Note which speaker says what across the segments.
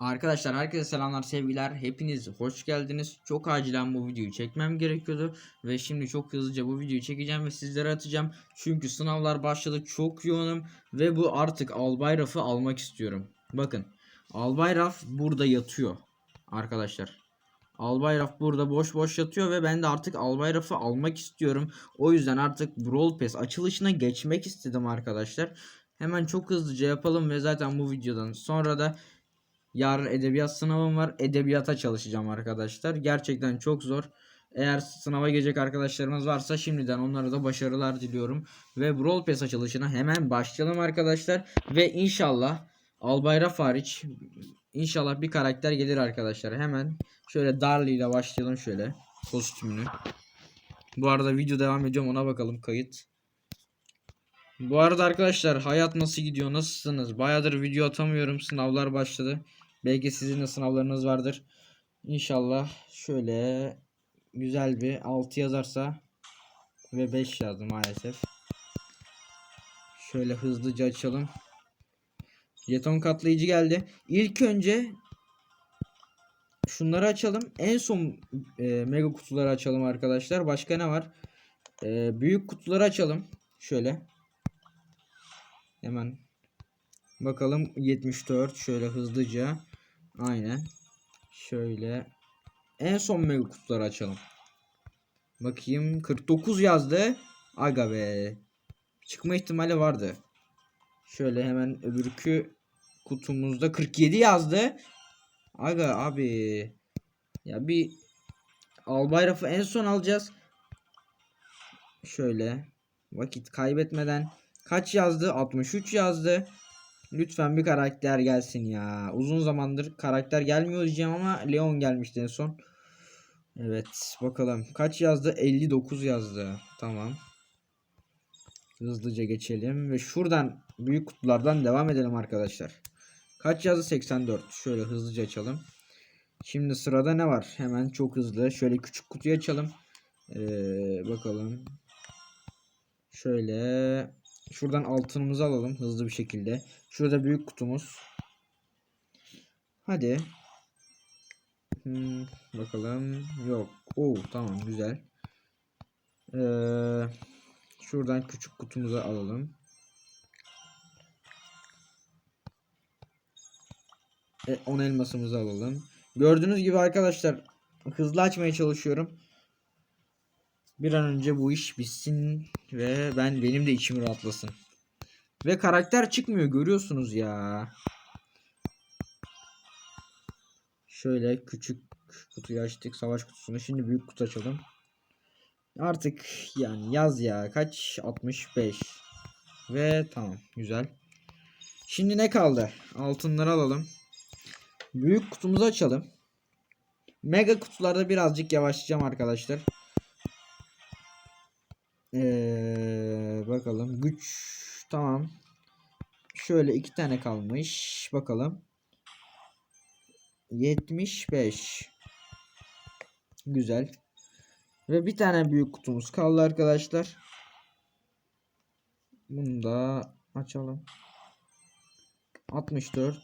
Speaker 1: Arkadaşlar herkese selamlar sevgiler. Hepiniz hoş geldiniz. Çok acilen bu videoyu çekmem gerekiyordu ve şimdi çok hızlıca bu videoyu çekeceğim ve sizlere atacağım. Çünkü sınavlar başladı çok yoğunum ve bu artık albay rafı almak istiyorum. Bakın albay raf burada yatıyor arkadaşlar. Albay raf burada boş boş yatıyor ve ben de artık albay rafı almak istiyorum. O yüzden artık Brawl Pass açılışına geçmek istedim arkadaşlar. Hemen çok hızlıca yapalım ve zaten bu videodan sonra da Yarın edebiyat sınavım var. Edebiyata çalışacağım arkadaşlar. Gerçekten çok zor. Eğer sınava gelecek arkadaşlarımız varsa şimdiden onlara da başarılar diliyorum. Ve Brawl Pass açılışına hemen başlayalım arkadaşlar. Ve inşallah Albayrak hariç inşallah bir karakter gelir arkadaşlar. Hemen şöyle Darly ile başlayalım şöyle kostümünü. Bu arada video devam ediyorum ona bakalım kayıt. Bu arada arkadaşlar hayat nasıl gidiyor? Nasılsınız? Bayağıdır video atamıyorum. Sınavlar başladı. Belki sizin de sınavlarınız vardır. İnşallah şöyle güzel bir 6 yazarsa ve 5 yazdım maalesef. Şöyle hızlıca açalım. Jeton katlayıcı geldi. İlk önce şunları açalım. En son e, mega kutuları açalım arkadaşlar. Başka ne var? E, büyük kutuları açalım. Şöyle. Hemen bakalım 74 şöyle hızlıca. Aynen. Şöyle en son mega kutuları açalım. Bakayım 49 yazdı. Aga be. Çıkma ihtimali vardı. Şöyle hemen öbürkü kutumuzda 47 yazdı. Aga abi. Ya bir albay rafı en son alacağız. Şöyle vakit kaybetmeden Kaç yazdı? 63 yazdı. Lütfen bir karakter gelsin ya. Uzun zamandır karakter gelmiyor diyeceğim ama Leon gelmişti en son. Evet bakalım. Kaç yazdı? 59 yazdı. Tamam. Hızlıca geçelim. Ve şuradan büyük kutulardan devam edelim arkadaşlar. Kaç yazdı? 84. Şöyle hızlıca açalım. Şimdi sırada ne var? Hemen çok hızlı. Şöyle küçük kutuyu açalım. Ee, bakalım. Şöyle Şuradan altınımızı alalım hızlı bir şekilde. Şurada büyük kutumuz. Hadi. Hmm, bakalım. Yok. Oo tamam güzel. Ee, şuradan küçük kutumuzu alalım. E, 10 elmasımızı alalım. Gördüğünüz gibi arkadaşlar hızlı açmaya çalışıyorum. Bir an önce bu iş bitsin ve ben benim de içim rahatlasın. Ve karakter çıkmıyor görüyorsunuz ya. Şöyle küçük kutuyu açtık savaş kutusunu. Şimdi büyük kutu açalım. Artık yani yaz ya kaç 65 ve tamam güzel. Şimdi ne kaldı? Altınları alalım. Büyük kutumuzu açalım. Mega kutularda birazcık yavaşlayacağım arkadaşlar. 3 tamam. Şöyle iki tane kalmış. Bakalım. 75. Güzel. Ve bir tane büyük kutumuz kaldı arkadaşlar. Bunu da açalım. 64.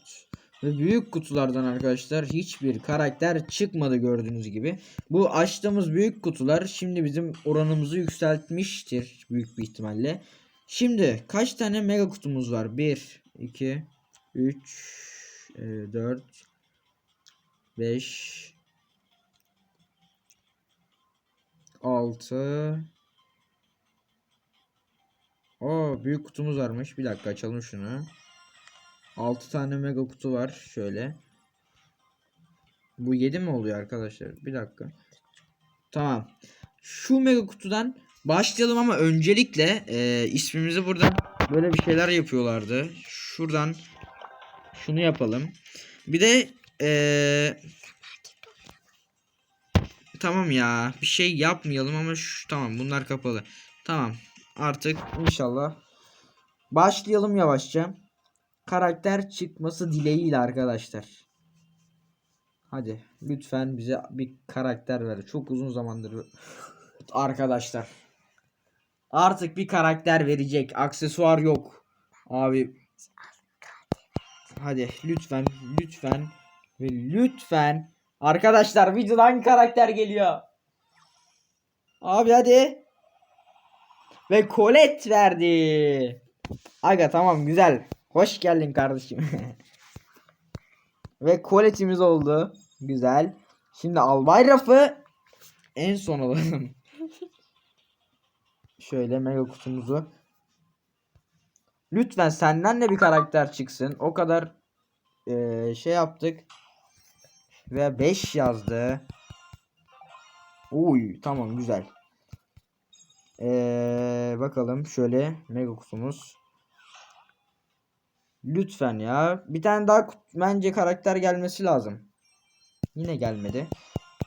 Speaker 1: Ve büyük kutulardan arkadaşlar hiçbir karakter çıkmadı gördüğünüz gibi. Bu açtığımız büyük kutular şimdi bizim oranımızı yükseltmiştir büyük bir ihtimalle. Şimdi kaç tane mega kutumuz var? 1, 2, 3, 4, 5, 6, O büyük kutumuz varmış. Bir dakika açalım şunu. 6 tane mega kutu var. Şöyle. Bu 7 mi oluyor arkadaşlar? Bir dakika. Tamam. Şu mega kutudan başlayalım ama öncelikle e, ismimizi burada böyle bir şeyler yapıyorlardı. Şuradan şunu yapalım. Bir de e, tamam ya bir şey yapmayalım ama şu tamam bunlar kapalı. Tamam. Artık inşallah başlayalım yavaşça karakter çıkması dileğiyle arkadaşlar. Hadi lütfen bize bir karakter ver. Çok uzun zamandır arkadaşlar. Artık bir karakter verecek. Aksesuar yok. Abi. Hadi lütfen lütfen Ve lütfen arkadaşlar videoda hangi karakter geliyor? Abi hadi. Ve Colette verdi. Aga tamam güzel. Hoş geldin kardeşim. Ve Colette'imiz oldu. Güzel. Şimdi albay rafı en son alalım. Şöyle mega kutumuzu. Lütfen senden de bir karakter çıksın. O kadar eee, şey yaptık. Ve 5 yazdı. Uy tamam güzel. Eee, bakalım şöyle mega kutumuz. Lütfen ya. Bir tane daha bence karakter gelmesi lazım. Yine gelmedi.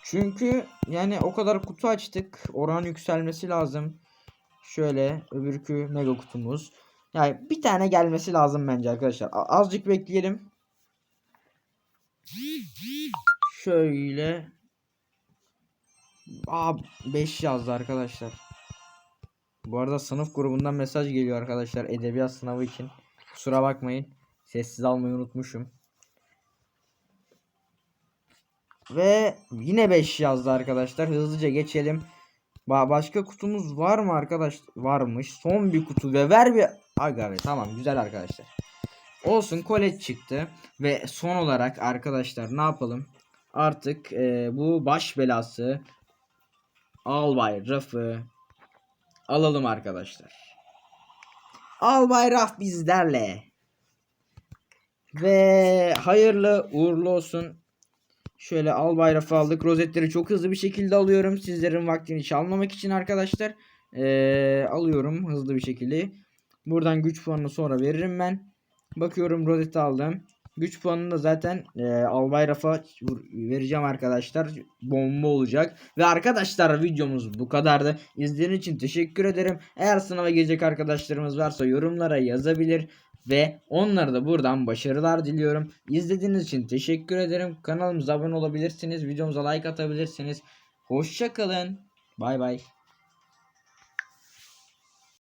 Speaker 1: Çünkü yani o kadar kutu açtık. Oran yükselmesi lazım. Şöyle öbürkü mega kutumuz. Yani bir tane gelmesi lazım bence arkadaşlar. Azıcık bekleyelim. Şöyle. Aa 5 yazdı arkadaşlar. Bu arada sınıf grubundan mesaj geliyor arkadaşlar edebiyat sınavı için. Kusura bakmayın. Sessiz almayı unutmuşum. Ve yine 5 yazdı arkadaşlar. Hızlıca geçelim. Ba- başka kutumuz var mı arkadaş? Varmış. Son bir kutu ve ver bir Aga be tamam güzel arkadaşlar. Olsun kolet çıktı ve son olarak arkadaşlar ne yapalım? Artık e, bu baş belası Albay Raf'ı alalım arkadaşlar. Albay Raf bizlerle. Ve hayırlı uğurlu olsun. Şöyle Albay Raf'ı aldık. Rozetleri çok hızlı bir şekilde alıyorum. Sizlerin vaktini çalmamak için arkadaşlar. Ee, alıyorum hızlı bir şekilde. Buradan güç puanını sonra veririm ben. Bakıyorum rozeti aldım. Güç puanını da zaten e, Albay Raf'a vereceğim arkadaşlar. Bomba olacak. Ve arkadaşlar videomuz bu kadardı. İzlediğiniz için teşekkür ederim. Eğer sınava girecek arkadaşlarımız varsa yorumlara yazabilir. Ve onlara da buradan başarılar diliyorum. İzlediğiniz için teşekkür ederim. Kanalımıza abone olabilirsiniz. Videomuza like atabilirsiniz. Hoşçakalın. Bay bay.